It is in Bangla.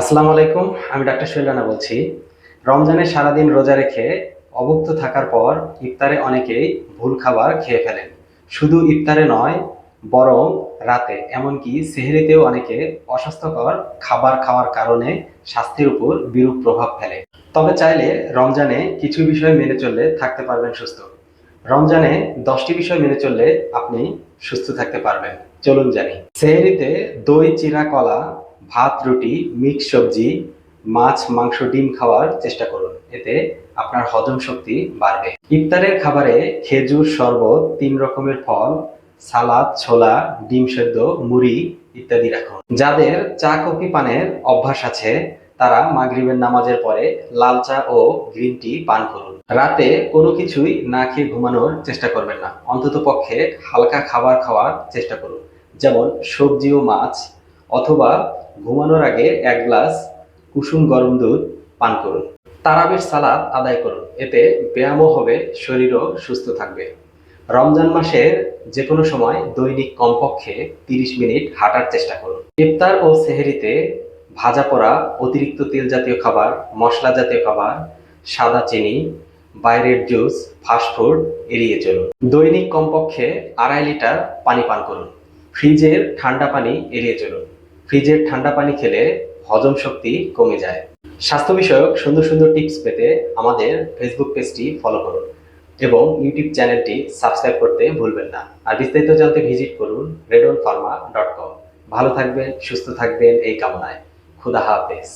আসসালামু আলাইকুম, আমি ডাক্তার শৈলানা বলছি। রমজানে সারাদিন রোজা রেখে অভুক্ত থাকার পর ইফতারে অনেকেই ভুল খাবার খেয়ে ফেলেন। শুধু ইফতারে নয়, বরং রাতে, এমনকি সেহরিতেও অনেকে অস্বাস্থ্যকর খাবার খাওয়ার কারণে স্বাস্থ্যের উপর বিরূপ প্রভাব ফেলে। তবে চাইলে রমজানে কিছু বিষয় মেনে চললে থাকতে পারবেন সুস্থ। রমজানে দশটি বিষয় মেনে চললে আপনি সুস্থ থাকতে পারবেন। চলুন জানি। সেহরিতে দই, চিরা, কলা ভাত, রুটি মিক্স সবজি, মাছ, মাংস, ডিম খাওয়ার চেষ্টা করুন। এতে আপনার হজম শক্তি বাড়বে। ইফতারের খাবারে খেজুর শরবত, তিন রকমের ফল, সালাদ, ছোলা, ডিম সেদ্ধ, মুড়ি ইত্যাদি রাখুন। যাদের চা, কফি পানের অভ্যাস আছে, তারা মাগরিবের নামাজের পরে লাল চা ও গ্রিন টি পান করুন। রাতে কোনো কিছুই না খেয়ে ঘুমানোর চেষ্টা করবেন না। অন্তত পক্ষে হালকা খাবার খাওয়ার চেষ্টা করুন। যেমন সবজি ও মাছ অথবা ঘুমানোর আগে এক গ্লাস কুসুম গরম দুধ পান করুন। তারাবির সালাদ আদায় করুন। এতে ব্যায়ামও হবে, শরীরও সুস্থ থাকবে। রমজান মাসের যে কোনো সময় দৈনিক কমপক্ষে তিরিশ মিনিট হাঁটার চেষ্টা করুন। ইফতার ও সেহেরিতে ভাজা পোড়া, অতিরিক্ত তেল জাতীয় খাবার, মশলা জাতীয় খাবার, সাদা চিনি, বাইরের জুস ফাস্টফুড এড়িয়ে চলুন। দৈনিক কমপক্ষে আড়াই লিটার পানি পান করুন। ফ্রিজের ঠান্ডা পানি এড়িয়ে চলুন। ফ্রিজের ঠান্ডা পানি খেলে হজম শক্তি কমে যায়। স্বাস্থ্য বিষয়ক সুন্দর সুন্দর টিপস পেতে আমাদের ফেসবুক পেজটি ফলো করুন এবং ইউটিউব চ্যানেলটি সাবস্ক্রাইব করতে ভুলবেন না। আর বিস্তারিত জানতে ভিজিট করুন রেডন ফার্মা ডট কম ভালো থাকবেন, সুস্থ থাকবেন, এই কামনায়। খুদা হাফেজ।